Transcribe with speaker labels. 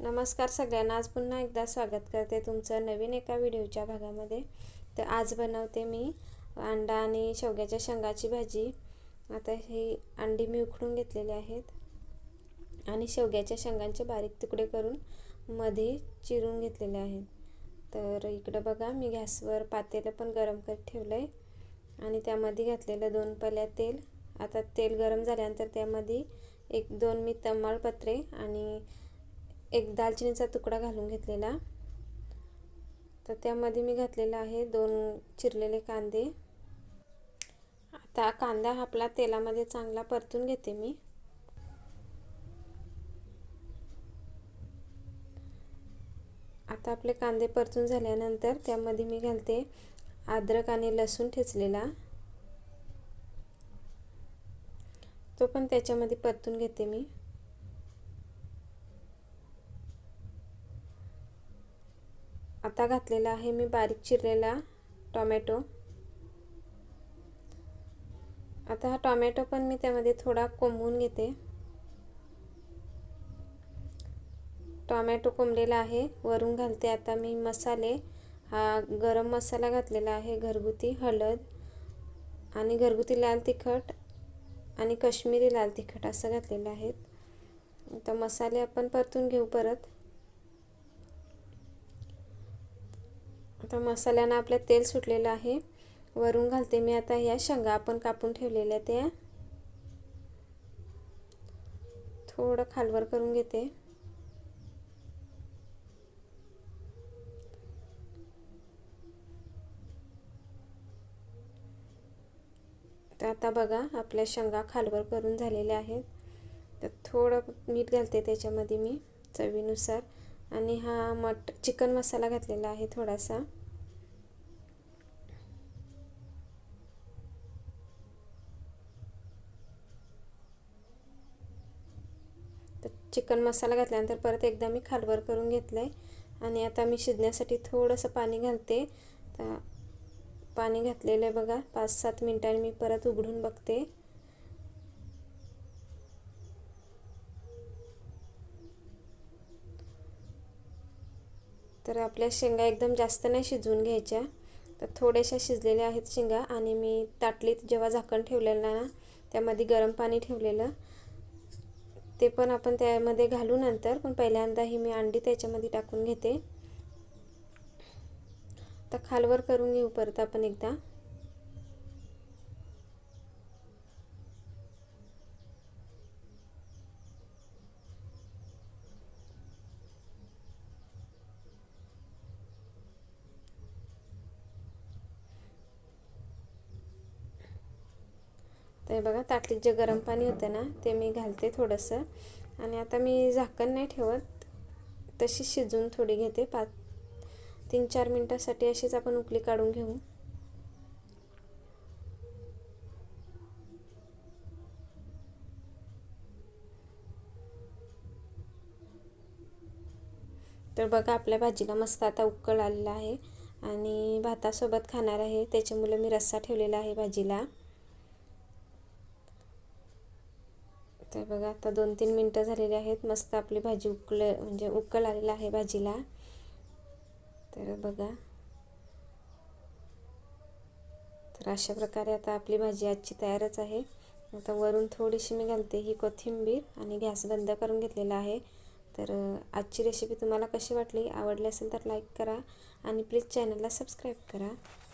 Speaker 1: नमस्कार सगळ्यांना. आज पुन्हा एकदा स्वागत करते तुमचं नवीन एका व्हिडिओच्या भागामध्ये. तर आज बनवते मी अंडा आणि शेवग्याच्या शेंगाची भाजी. आता ही अंडी मी उकडून घेतलेली आहेत. आणि शेवग्याच्या शेंगांचे बारीक तुकडे करून मध्ये चिरून घेतलेले आहेत. तर इकडं बघा मी गॅसवर पातेलं पण गरम करत ठेवलं आहे आणि त्यामध्ये घातलेलं दोन पल्या तेल. आता तेल गरम झाल्यानंतर त्यामध्ये एक दोन मी तमालपत्रे आणि एक दालचिनीचा तुकडा घालून घेतलेला. तर त्यामध्ये मी घातलेला आहे दोन चिरलेले कांदे. आता कांदा आपला तेलामध्ये चांगला परतून घेते मी. आता आपले कांदे परतून झाल्यानंतर त्यामध्ये मी घालते अद्रक आणि लसूण ठेचलेला. तो पण त्याच्यामध्ये परतून घेते मी. आता घातलेला आहे मी बारीक चिरलेला टॉमॅटो. आता हा टॉमॅटो पण मी त्यामध्ये थोडा कोंबून घेते. टॉमॅटो कोंबलेला आहे वरून घालते आता मी मसाले. हा गरम मसाला घातलेला आहे घरगुती हळद आणि घरगुती लाल तिखट आणि कश्मीरी लाल तिखट असं घातलेलं आहे. आता मसाले आपण परतून घेऊ परत. आता मसाल्यानं आपलं तेल सुटलेलं आहे. वरून घालते मी आता ह्या शेंगा आपण कापून ठेवलेल्या त्या. थोडं खालवर करून घेते. तर आता बघा आपल्या शेंगा खालवर करून झालेल्या आहेत. तर थोडं मीठ घालते त्याच्यामध्ये मी चवीनुसार. आणि हा मट चिकन मसाला घातलेला आहे थोडासा. तर चिकन मसाला घातल्यानंतर परत एकदा मी खालवर करून घेतलं आहे आणि आता मी शिजण्यासाठी थोडंसं पाणी घालते. तर पाणी घातलेलं आहे बघा पाच सात मिनटांनी मी परत उघडून बघते. तर आपल्या शेंगा एकदम जास्त नाही शिजवून घ्यायच्या. तर थोड्याशा शिजलेल्या आहेत शेंगा आणि मी ताटलीत जेव्हा झाकण ठेवलेलं ना त्यामध्ये गरम पाणी ठेवलेलं. ते पण आपण त्यामध्ये घालू नंतर पण पहिल्यांदा ही मी अंडी त्याच्यामध्ये टाकून घेते. तर खालवर करून घेऊ परत आपण एकदा. तर बघा ताटलीत जे गरम पाणी होतं ना ते मी घालते थोडंसं. आणि आता मी झाकण नाही ठेवत तशी शिजवून थोडी घेते. पाच तीन चार मिनटासाठी अशीच आपण उकळी काढून घेऊ. तर बघा आपल्या भाजीला मस्त आता उकळ आलेला आहे. आणि भातासोबत खाणार आहे. त्याच्यामुळे मी रस्सा ठेवलेला आहे भाजीला. तर बघा आता दोन तीन मिनटं झालेली आहेत. मस्त आपली भाजी उकल म्हणजे उकळ आलेला आहे भाजीला. तर बघा. तर अशा प्रकारे आता आपली भाजी आजची तयारच आहे. आता वरून थोडीशी मी घालते ही कोथिंबीर आणि गॅस बंद करून घेतलेला आहे. तर आजची रेसिपी तुम्हाला कशी वाटली? आवडली असेल तर लाईक करा आणि प्लीज चॅनलला सबस्क्राईब करा.